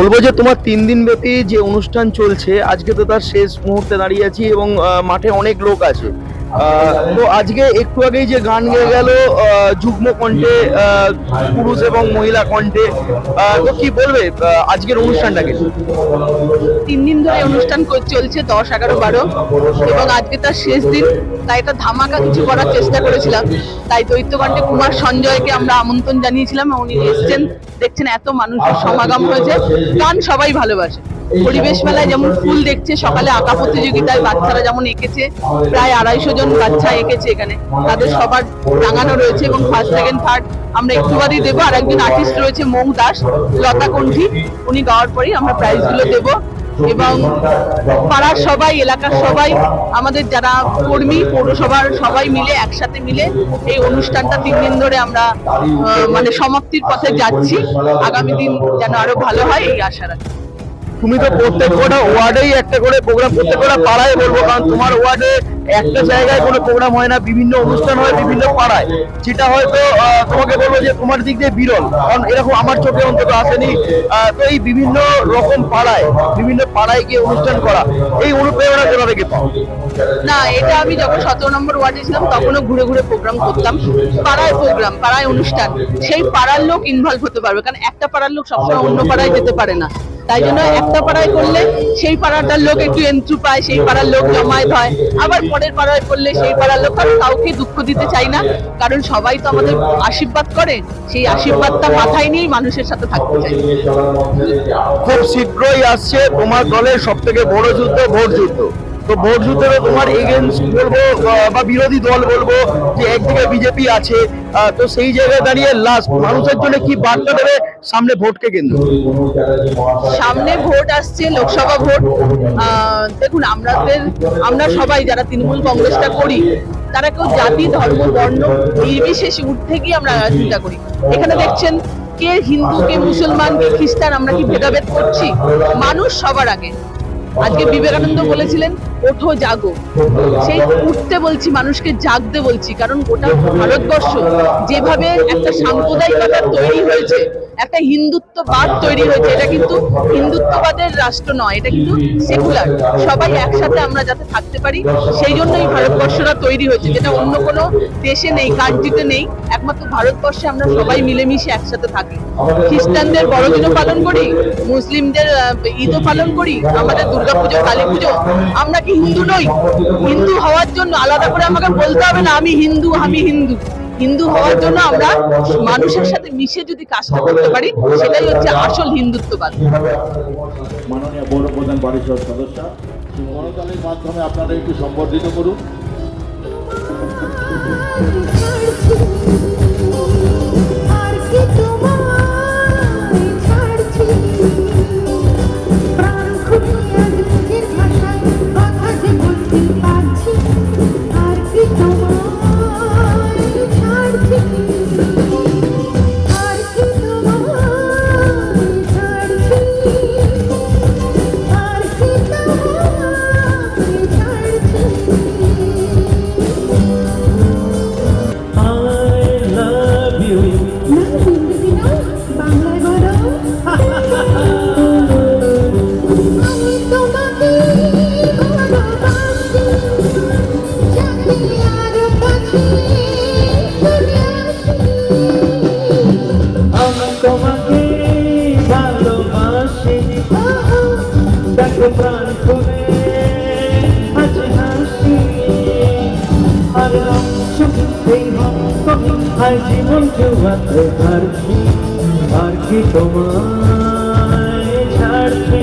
বলব যে তোমার তিন দিন ব্যাপী যে অনুষ্ঠান চলছে, আজকে তো তার শেষ মুহূর্তে দাঁড়িয়ে আছি এবং মাঠে অনেক লোক আছে। তো আজকে একটু আগেই যে গান গেয়ে গেল যুগ্ম কণ্ঠে পুরুষ এবং মহিলা কণ্ঠে তো কি বলবে আজকের অনুষ্ঠানটাকে? তিন দিন ধরে অনুষ্ঠান চলছে, দশ, এগারো, বারো, এবং আজকে তার শেষ দিন, তাই একটা ধামাকা কিছু করার চেষ্টা করেছিলাম। তাই দৈত্যকণ্ঠে কুমার সঞ্জয়কে আমরা আমন্ত্রণ জানিয়েছিলাম উনি এসছেন, দেখছেন এত মানুষের সমাগম হয়েছে, গান সবাই ভালোবাসে। পরিবেশ মেলায় যেমন ফুল দেখছে, সকালে আঁকা প্রতিযোগিতায় বাচ্চারা যেমন এঁকেছে, প্রায় আড়াইশো জন বাচ্চা এঁকেছে এখানে। তাদের সবার টাঙানো রয়েছে এবং ফার্স্ট সেকেন্ড থার্ড আমরা একটু বাদই দেবো। আর একজন আর্টিস্ট রয়েছে মৌ দাস লতা কণ্ঠী উনি গাওয়ার পরেই আমরা প্রাইজগুলো দেবো। এবং পাড়ার সবাই, এলাকার সবাই, আমাদের যারা কর্মী, পৌরসভার সবাই মিলে, একসাথে মিলে এই অনুষ্ঠানটা তিন দিন ধরে আমরা মানে সমাপ্তির পথে যাচ্ছি। আগামী দিন যেন আরও ভালো হয়, এই আশা রাখি তুমি তো প্রত্যেক কটা ওয়ার্ডেই একটা করে প্রোগ্রাম প্রত্যেক কটা পাড়ায় বলব, কারণ তোমার ওয়ার্ডে একটা জায়গায় কোনো প্রোগ্রাম হয় না, বিভিন্ন অনুষ্ঠান হয় বিভিন্ন পাড়ায়। যেটা হয়তো তোমাকে বলব যে তোমার দিক দিয়ে বিরল। কারণ এরকম আমার চোখে অন্তত আসেনি। তো এই বিভিন্ন রকম পাড়ায়, বিভিন্ন পাড়ায় গিয়ে অনুষ্ঠান করা, এই অনুপ্রেরণা কোথা থেকে পাও? না, এটা আমি যখন সতেরো নম্বর ওয়ার্ডে ছিলাম, তখনও ঘুরে ঘুরে প্রোগ্রাম করতাম। পাড়ায় প্রোগ্রাম, পাড়ায় অনুষ্ঠান। সেই পাড়ার লোক ইনভলভ হতে পারবে। কারণ একটা পাড়ার লোক সবসময় অন্য পাড়ায় যেতে পারে না। তাই জন্য একটা পাড়ায় করলে সেই পাড়াটার লোক একটু এন্ট্রু পায়, সেই পাড়ার লোক জমায়েত হয়। আবার পরের পাড়ায় পড়লে সেই পাড়ার লোক কারণ কাউকে দুঃখ দিতে চাই না। কারণ সবাই তো আমাদের আশীর্বাদ করে, সেই আশীর্বাদটা মাথায় নিয়েই মানুষের সাথে থাকতে চাই খুব শীঘ্রই আসছে তোমার দলের সব থেকে বড় যুদ্ধ, ভোট যুদ্ধ। তো ভোট যুদ্ধে তোমার এগেনস্ট বলব, বা বিরোধী দল বলব, যে একদিকে বিজেপি আছে তো সেই জায়গায় দাঁড়িয়ে লাস্ট মানুষের জন্য কি বার্তা দেবে? সামনে ভোটকে কেন্দ্র। সামনে ভোট আসছে, লোকসভা ভোট। দেখুন আমাদের আমরা সবাই যারা তৃণমূল কংগ্রেসটা করি, তারা কেউ জাতি, ধর্ম, বর্ণ, নির্বিশেষে উঠতে গিয়ে আমরা চিন্তা করি। এখানে দেখছেন, কে হিন্দু, কে মুসলমান, কে খ্রিস্টান, আমরা কি ভেদাভেদ করছি? মানুষ সবার আগে। আজকে বিবেকানন্দ বলেছিলেন, ওঠো, জাগো। সেই উঠতে বলছি, মানুষকে জাগতে বলছি, কারণ গোটা ভারতবর্ষ। যেভাবে একটা সাম্প্রদায়িকতা তৈরি হয়েছে একটা হিন্দুত্ববাদ তৈরি হয়েছে। এটা কিন্তু হিন্দুত্ববাদের রাষ্ট্র নয়, এটা কিন্তু সেকুলার। সবাই একসাথে আমরা যাতে থাকতে পারি, সেই জন্যই ভারতবর্ষটা তৈরি হয়েছে, যেটা অন্য কোনো দেশে নেই, কান্ট্রিতে নেই। একমাত্র ভারতবর্ষে আমরা সবাই মিলেমিশে একসাথে থাকি। খ্রিস্টানদের বড়দিনও পালন করি, মুসলিমদের ঈদও পালন করি, আমাদের দুর্গাপুজো কালী পুজো আমরা কি হিন্দু নই? হিন্দু হওয়ার জন্য আলাদা করে আমাকে বলতে হবে না, আমি হিন্দু আমি হিন্দু। হিন্দু হওয়ার জন্য আমরা মানুষের সাথে মিশে যদি কাজটা করতে পারি, সেটাই হচ্ছে আসল হিন্দুত্ববাদ। প্রধান মাধ্যমে আপনারা একটু সম্বর্ধিত করুন। আর চুপতেই তুমি আর জীবন জুয়াতে হারছি আর কি তোমার ছাড়ছি?